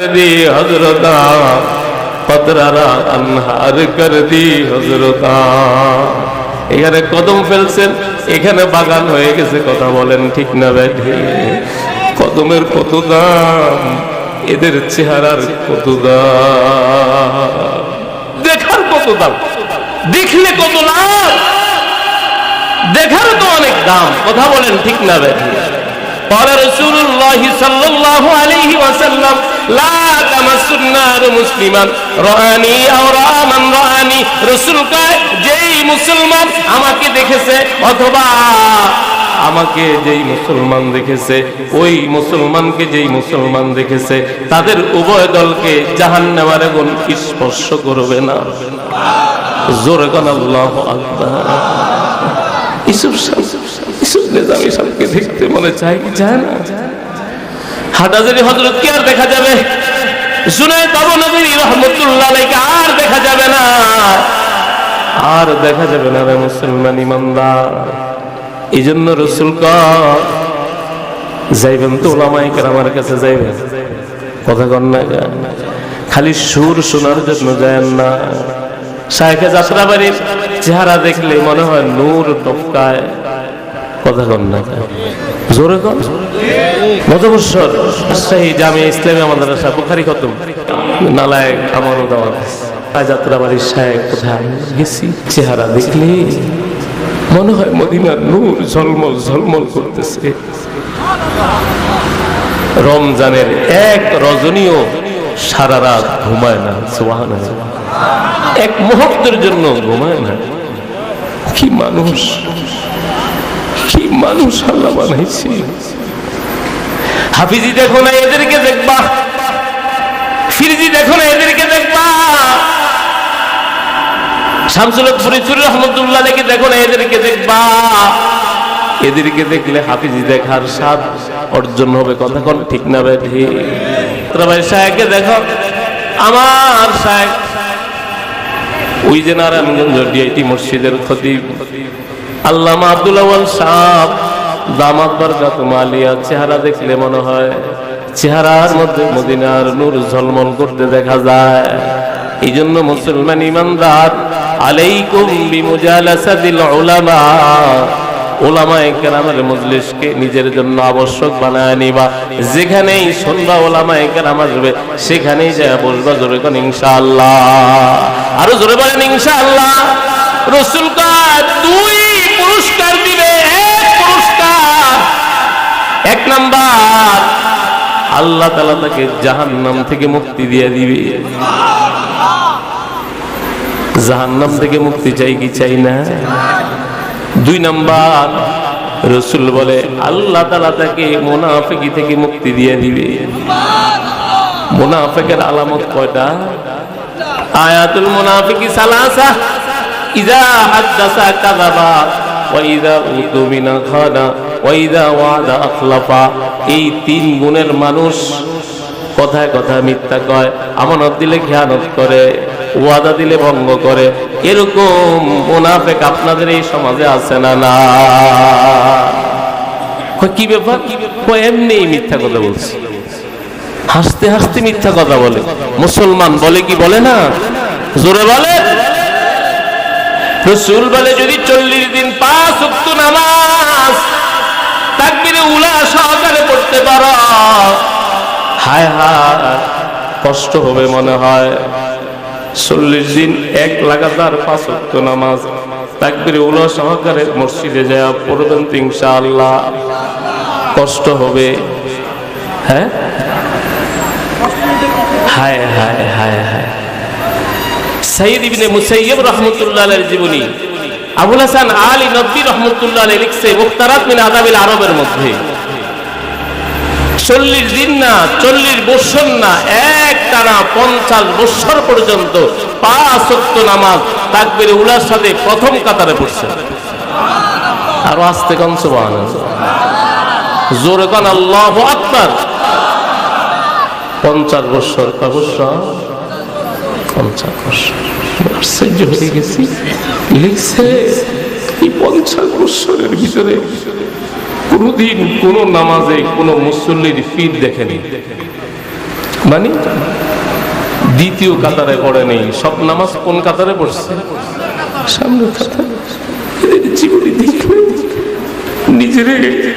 دی حضرت কতরারা আনহার কর দি হজরত এখানে কদম ফেলছেন, এখানে বাগান হয়ে গেছে, কথা বলেন ঠিক না ব্যাঠে কদমের কত দাম? এদের চেহারার কত দেখার কত দাম? দেখলে কত দাম দেখার তো অনেক দাম, কথা বলেন ঠিক না ব্যাঠে قال رسول الله صلى الله عليه وسلم لا تمس النار مسلما رآني أو رأى من رآني রসুল কয় যেই মুসলমান আমাকে দেখেছে অথবা আমাকে যেই মুসলমান দেখেছে ওই মুসলমানকে যেই মুসলমান দেখেছে তাদের উভয় দলকে জাহান নেওয়ার গুণ স্পর্শ করবে না জোরে কোন আল্লাহ আকবার ইসুফ ইসুফ নিজামী সাহেবকে দেখতে মনে কি চায় না হাটাজারি হজরত কি আর দেখা যাবে? শুনে তবু নবী রহমতুল্লাহ আর দেখা যাবে না। আর দেখা যাবে না রে মুসলমান ইমানদার। এই জন্য রসুল যাইবেন তো ওলামাইকের আমার কাছে যাইবেন। কথা কন না খালি সুর শোনার জন্য যায় না। শাহেখে যাত্রাবাড়ির চেহারা দেখলে মনে হয় নূর টপকায়। কথা কন না জোরে কন। রাজশাহী জামে ইসলামী বুখারি নালায় দাওয়াত যাত্রাবাড়ির সাহেব কোথায়? গেছি, চেহারা দেখলে মনে হয় মদিনার নূর ঝলমল ঝলমল করতেছে। রমজানের এক রজনীয় সারা রাত ঘুমায় না এক মুহূর্তের জন্য ঘুমায় না। কি মানুষ। কি মানুষ আল্লাহ বানাইছে? হাফিজি দেখো না, এদেরকে দেখবা। ফিরজি দেখো না, এদেরকে দেখবা। শামসুল এদেরকে দেখলে হাফিজি দেখার অর্জন হবে, কথা ঠিক না ভাই? সাহেবকে দেখো। আমার সাহেব। মসজিদের খতিব। আল্লামা আব্দুল সাহ মালিয়া চেহারা দেখলে মনে হয় চেহারার মধ্যে মদিনার নূর ঝলমল করতে দেখা যায়। এই জন্য মুসলমান ইমানদার, আলাইকুম বিমুজালাসাতিল উলামা ওলামায়ে কেরামের মজলিসকে নিজের জন্য আবশ্যক বানায় নিবা। যেখানেই শুনবা ওলামায়ে কেরাম আসবে, সেখানেই যায় বসবা জোরে কোন ইনশাআল্লাহ। আরও জোরে বলেন ইনশাআল্লাহ। রসুল দুই পুরস্কার দিবে এক পুরস্কার। এক নাম্বার। আল্লাহ তালা তাকে জাহান্নাম থেকে মুক্তি দিয়ে দিবে। জাহান্নাম থেকে মুক্তি চাই কি চাই না? দুই নাম্বার, রসুল বলে, আল্লাহ তালা তাকে মোনাফেকি থেকে মুক্তি দিয়ে দিবে। মোনাফেকের আলামত কয়টা? আয়াতুল মুনাফিকি সালাসা। এই তিন গুণের মানুষ কথায় কথায় মিথ্যা কয়, আমানত দিলে খেয়ানত করে, ওয়াদা দিলে ভঙ্গ করে। এরকম মুনাফেক আপনাদের এই সমাজে আছে না না? কি ব্যাপার? এমনি মিথ্যা কথা বলছি। হাসতে হাসতে মিথ্যা কথা বলে। মুসলমান বলে কি বলে না? জোরে বলে রসুল বলে, যদি চল্লিশ দিন পাঁচ উক্ত নামাজ তাকবিরে উলা সহকারে পড়তে পারো। হায় হায়, কষ্ট হবে মনে হয়। চল্লিশ দিন এক লাগাতার পাঁচ উক্ত নামাজ তাকবিরে উলা সহকারে মসজিদে যাওয়া পড়বেন ইনশাআল্লাহ। কষ্ট হবে। হ্যাঁ? হায় হায় হায় হায়। সাইদ ইবনে জীবনী। আবুল হাসান আলী নবী রাহমাতুল্লাহ আলাইহি লিখছে মিন আরবের মধ্যে। চল্লিশ দিন না, চল্লিশ বৎসর না, এক টানা পঞ্চাশ বৎসর পর্যন্ত পাঁচ ওয়াক্ত নামাজ তাকবিরে উলার সাথে প্রথম কাতারে পড়ছে। আরও আস্তে সুবহানাল্লাহ। জোরে কন, আল্লাহু পঞ্চাশ বৎসর অবশ্য ভিতরে কোনোদিন কোন নামাজে কোন মুসল্লির ফির দেখেনি। মানে দ্বিতীয় কাতারে পড়ে নেই সব নামাজ কোন কাতারে পড়ছে? সামনে কাতারে। জীবনী নিজেরে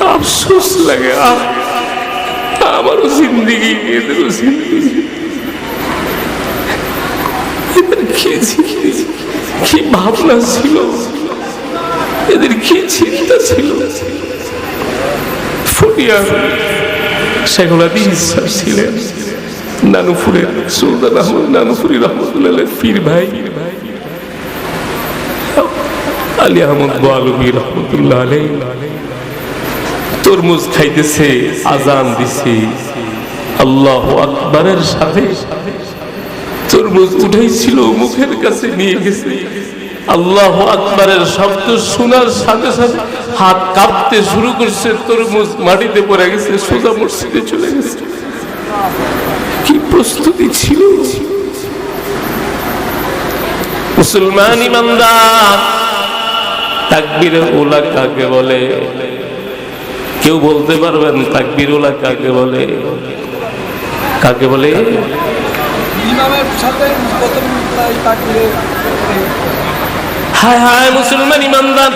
আফসোস লাগে। আমারও জিন্দিগি, এদেরও জিন্দিগি। এদের কি ভাবনা ছিল? এদের কি চিন্তা ছিল? আহমদ তরমুজ খাইতেছে, আজান দিছে। আল্লাহ আকবরের সাথে। তরমুজ উঠাইছিল মুখের কাছে নিয়ে গেছে। আল্লাহ আকবরের শব্দ শোনার সাথে সাথে হাত কাঁপতে শুরু করছে, তরমুজ মাটিতে পড়ে গেছে, সোজা মসজিদে চলে গেছে। কি প্রস্তুতি ছিল? মুসলমান ইমানদার তাকবীর ওলা কাকে বলে। কেউ বলতে পারবেন তাকবীর ওলা কাকে বলে। কাকে বলে? হায় হায় মুসলমান ইমানদার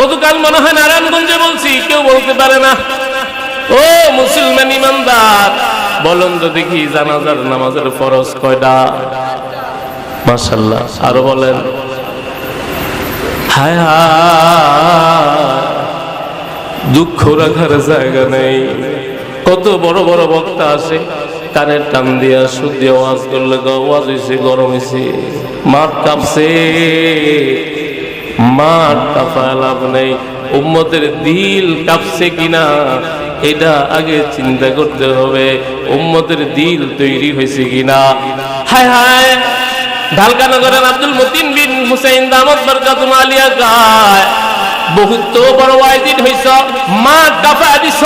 গতকাল মনে হয় নারায়ণগঞ্জে বলছি, কেউ বলতে পারে না। ও মুসলমান ইমানদার দেখি জানাজার নামাজের ফরজ কয়টা? আরও বলেন। হায়, দুঃখ রাখার জায়গা নেই। কত বড় বড় বক্তা আসে। কানের টান দিয়া শুদ্ধি আওয়াজ করলে গো আওয়াজ হয়েছে গরম হয়েছে মাঠ কাঁপছে। মাঠ কাঁপায় লাভ নেই। উম্মতের দিল কাঁপছে কিনা, এটা আগে চিন্তা করতে হবে। উম্মতের দিল তৈরি হয়েছে কিনা। হায় হায়, ঢালকানগরের আব্দুল মতিন বিন হুসাইন দামত বরকাতুম আলিয়া গায়। বহুত বড় ওয়াইদিন হইছ। মা কাপা দিছ।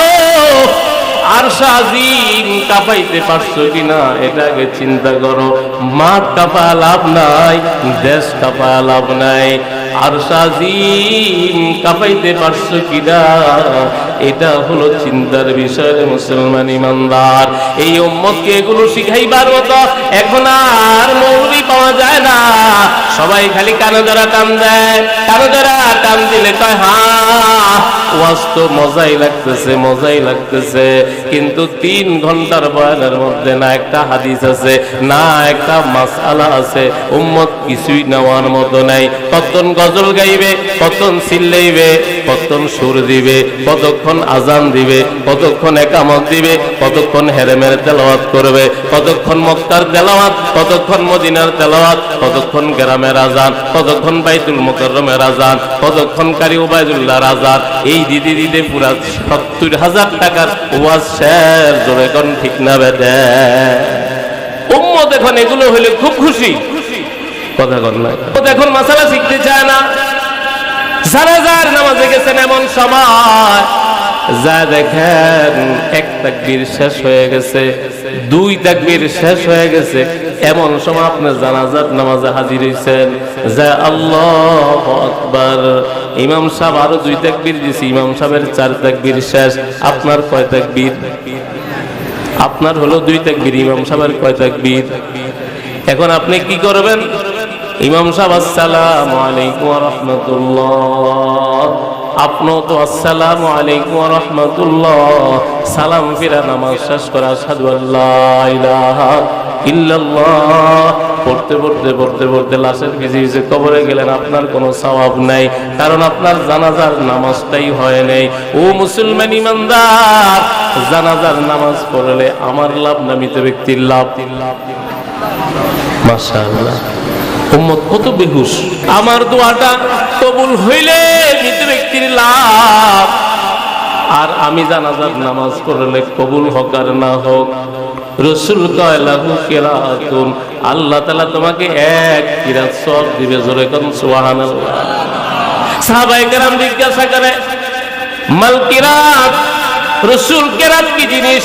আর সাজিম কাপাইতে পারছ কিনা এটাকে চিন্তা করো। মাঠ কিনা, এটা হলো চিন্তার বিষয় মুসলমান ইমানদার। এই উম্মতকে এগুলো শিখাইবার মতো এখন আর মৌলবি পাওয়া যায় না। সবাই খালি কানে ধরা টান দেয় কানে ধরা টান দিলে কয় হ্যাঁ ওয়াজ তো মজাই লাগতেছে মজাই লাগতেছে। কিন্তু তিন ঘণ্টার বয়ানের মধ্যে না একটা হাদিস আছে, না একটা মাসালা আছে। উম্মত কিছুই নেওয়ার মতো নাই। কতক্ষণ গজল গাইবে কতক্ষণ চিল্লাইবে কতক্ষণ সুর দিবে, কতক্ষণ আজান দিবে, কতক্ষণ একামত দিবে, কতক্ষণ হেরেমের তেলাওয়াত করবে, কতক্ষণ মক্কার তেলাওয়াত, কতক্ষণ মদিনার তেলাওয়াত, কতক্ষণ গ্রামের আজান, কতক্ষণ বাইতুল মুকররমের আজান কতক্ষণ ওবায়দুল্লাহ রাজার এই দিদি দিদি পুরা সত্তর হাজার টাকার ওয়াজ শেষ, জোরে কোন ঠিক না বেদে। উম্মত এখন এগুলো হলে খুব খুশি। কথা কর না। এখন মাসালা শিখতে চায় না। জানাজার নামাজে গেছেন এমন সময় যা দেখেন, এক তাকবীর শেষ হয়ে গেছে, দুই তাকবীর শেষ হয়ে গেছে। এমন সময় আপনি জানাজার নামাজে হাজির হয়েছেন যা আল্লাহ আকবার। ইমাম সাহেব আরও দুই তাকবীর দিছে, ইমাম সাহেবের চার তাকবীর শেষ, আপনার কয় তাকবীর? আপনার হলো দুই তাকবীর, ইমাম সাহেবের কয় তাকবীর? এখন আপনি কি করবেন? ইমাম সাহেব, আসসালামু আলাইকুম রহমতুল্লাহ। আপনিও তো আসসালামু আলাইকুম রহমতুল্লাহ। সালাম ফিরা নামাজ শেষ করা সাধু আল্লাহ ইলাহা ইল্লাল্লাহ। পড়তে পড়তে পড়তে পড়তে লাশের ভিজে ভিজে কবরে গেলেন, আপনার কোনো সওয়াব নাই, কারণ আপনার জানাজার নামাজটাই হয় নাই। ও মুসলমান ইমানদার, জানাজার নামাজ পড়লে আমার লাভ না, মৃত ব্যক্তির লাভ। মাশাআল্লাহ। উম্মত কত বেহুশ। আমার দোয়াটা কবুল হইলে মৃত ব্যক্তির লাভ। আর আমি জানাজার নামাজ পড়লে কবুল হোক আর না হোক। রসুল কয়, লাহু কিরাতুন। আল্লাহ তাআলা তোমাকে এক কিরাত সব দিবে জোরে কোন, সুবহানাল্লাহ। সাহাবায়ে জিজ্ঞাসা করে, মাল কিরাত? রসুল কেরাত কি জিনিস?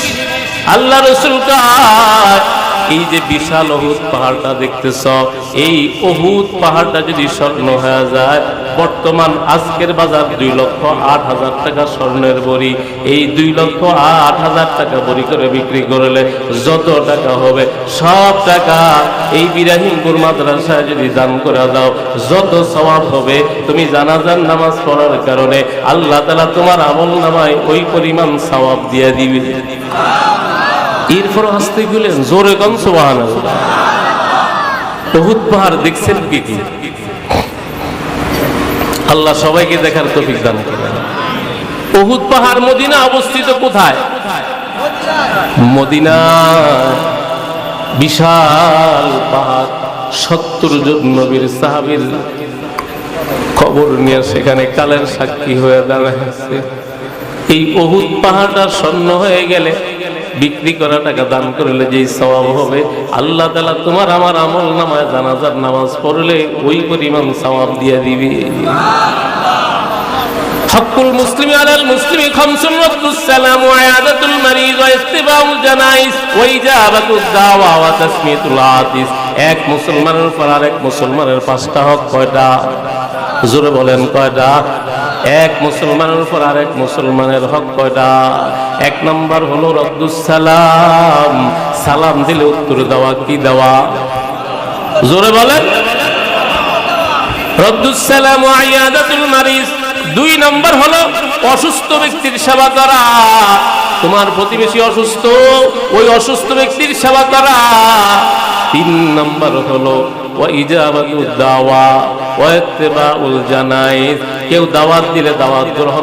আল্লাহ রসুল কয় এই যে বিশাল অহুত পাহাড়টা দেখতেছ, এই অহুত পাহাড়টা যদি স্বর্ণ হয়ে যায়, বর্তমান আজকের বাজার দুই লক্ষ আট হাজার টাকা স্বর্ণের বড়ি। এই দুই লক্ষ আট হাজার টাকা বড়ি করে বিক্রি করলে যত টাকা হবে, সব টাকা এই বিরাহিমপুর মাদ্রাসায় যদি দান করে দাও, যত সওয়াব হবে, তুমি জানাজার নামাজ পড়ার কারণে আল্লাহ তালা তোমার আমল নামায় ওই পরিমাণ সওয়াব দিয়ে দিবে। এরপর আসতে গেলেন, জোরে কম সোহান বহুত পাহাড় দেখছেন কি কি? আল্লাহ সবাইকে দেখার তফিক দান করেন। বহুত পাহাড় মদিনা অবস্থিত কোথায়? মদিনা বিশাল পাহাড়, সত্তর জন নবীর সাহাবীর খবর নিয়ে সেখানে কালের সাক্ষী হয়ে দাঁড়াচ্ছে এই অহুত পাহাড়টা স্বর্ণ হয়ে গেলে বিক্রি করা টাকা দান করলে যেই সওয়াব হবে, আল্লাহ তালা তোমার আমার আমল নামায় জানাজার নামাজ পড়লে ওই পরিমাণ সওয়াব দিয়ে দিবি। সকল মুসলিম আলাল মুসলিম খামসুন রব্বুস সালাম ওয়া ইয়াদাতুল মারিদ ওয়া ইস্তিবাউল জানাইস ওয়া ইজাবাতুদ দাওয়া ওয়া তাসমিতুল আতিস এক মুসলমানের পর আরেক মুসলমানের পাঁচটা হক কয়টা? জোরে বলেন, কয়টা? এক মুসলমানের উপর আরেক মুসলমানের হক কয়টা? এক নম্বর হলো রদ্দুসালাম সালাম। দিলে উত্তর দেওয়া কি দেওয়া? জোরে বলেন। রদ্দুসালাম আয়াদাতুল মারিজ দুই নম্বর হলো অসুস্থ ব্যক্তির সেবা করা। তোমার প্রতিবেশী অসুস্থ, ওই অসুস্থ ব্যক্তির সেবা করা। তিন নম্বর হলো জানাইজ। কেউ দাওয়াত দিলে দাওয়াত গ্রহণ